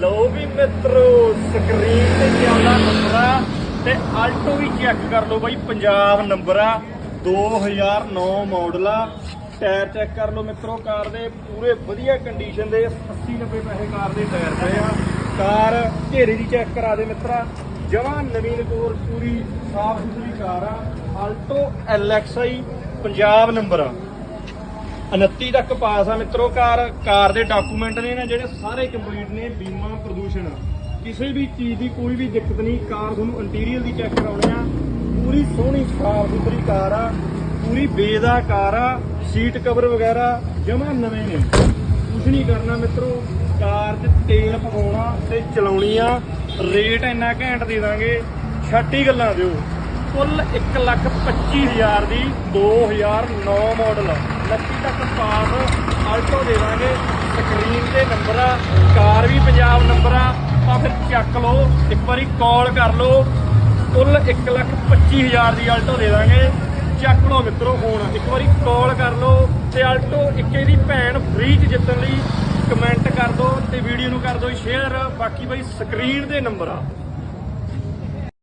ਲਓ ਵੀ ਮਿੱਤਰੋ ਸਕਰੀਨ ਤੇ ਚੱਲਦਾ ਨੰਬਰ ਆ ਤੇ ਆਲਟੋ ਵੀ ਚੈੱਕ ਕਰ ਲਓ ਬਾਈ, ਪੰਜਾਬ ਨੰਬਰ ਆ। 2009 ਮਾਡਲ ਆ। ਟਾਇਰ ਚੈੱਕ ਕਰ ਲਓ ਮਿੱਤਰੋ, ਕਾਰ ਦੇ ਪੂਰੇ ਵਧੀਆ ਕੰਡੀਸ਼ਨ ਦੇ 80 90 ਪੈਸੇ ਕਾਰ ਦੇ ਟਾਇਰ ਪਏ ਆ। ਕਾਰ ਘੇਰੇ ਦੀ ਚੈੱਕ ਕਰਾ ਦੇ ਮਿੱਤਰਾ। ਜਮਾਂ ਨਵੀਨ ਕੋਰ ਪੂਰੀ ਸਾਫ਼ ਸੁਥਰੀ ਕਾਰ ਆ। ਆਲਟੋ ਐਲਐਕਸਆਈ ਪੰਜਾਬ ਨੰਬਰ ਆ। 29 ਤੱਕ ਪਾਸ ਆ ਮਿੱਤਰੋ, ਕਾਰ ਕਾਰ ਦੇ ਡਾਕੂਮੈਂਟ ਨੇ ਨਾ ਜਿਹੜੇ ਸਾਰੇ ਕੰਪਲੀਟ ਨੇ, ਬੀਮਾ, ਪ੍ਰਦੂਸ਼ਣ। ਕਿਸੇ ਵੀ ਚੀਜ਼ ਦੀ ਕੋਈ ਵੀ ਦਿੱਕਤ ਨਹੀਂ, ਕਾਰ ਤੁਹਾਨੂੰ ਇੰਟੀਰੀਅਰ ਦੀ ਚੈੱਕ ਕਰਾਉਣੇ ਆ। ਪੂਰੀ ਸੋਹਣੀ, ਸਾਫ਼ ਸੁਥਰੀ ਕਾਰ ਆ, ਪੂਰੀ ਬੇਦਾ ਕਾਰ ਆ ਸੀਟ ਕਵਰ ਵਗੈਰਾ ਜਮਾ ਨਵੇਂ ਨੇ। ਕੁਝ ਨਹੀਂ ਕਰਨਾ ਮਿੱਤਰੋ, ਕਾਰ 'ਚ ਤੇਲ ਪਵਾਉਣਾ ਤੇ ਚਲਾਉਣੀ ਆ। ਰੇਟ ਇੰਨਾ ਘੈਂਟ ਦੇ ਦਾਂਗੇ ਛੱਟੀ ਗੱਲਾਂ ਦਿਓ। ਕੁੱਲ 125000 ਦੀ 2009 ਮਾਡਲ 29 ਤੱਕ ਪਾਸ ਆਲਟੋ ਦੇ ਦਾਂਗੇ। ਸਕਰੀਨ ਤੇ ਨੰਬਰ ਆ, ਕਾਰ ਵੀ ਪੰਜਾਬ ਨੰਬਰ ਆ। ਤਾਂ ਫਿਰ ਚੱਕ ਲਓ, ਇੱਕ ਵਾਰੀ ਕਾਲ ਕਰ ਲਓ। ਕੁੱਲ 125000 ਦੀ ਆਲਟੋ ਦੇ ਦਾਂਗੇ। ਚੱਕ ਲਓ ਮਿੱਤਰੋ ਫੋਨ, ਇੱਕ ਵਾਰੀ ਕਾਲ ਕਰ ਲਓ ਤੇ ਆਲਟੋ ਇੱਕ ਇਹਦੀ ਭੈਣ ਫ੍ਰੀ ਚ ਜਿੱਤਣ ਲਈ ਕਮੈਂਟ ਕਰ ਦਿਓ ਤੇ ਵੀਡੀਓ ਨੂੰ ਕਰ ਦਿਓ ਸ਼ੇਅਰ ਬਾਕੀ ਬਈ, ਸਕਰੀਨ ਤੇ ਨੰਬਰ ਆ।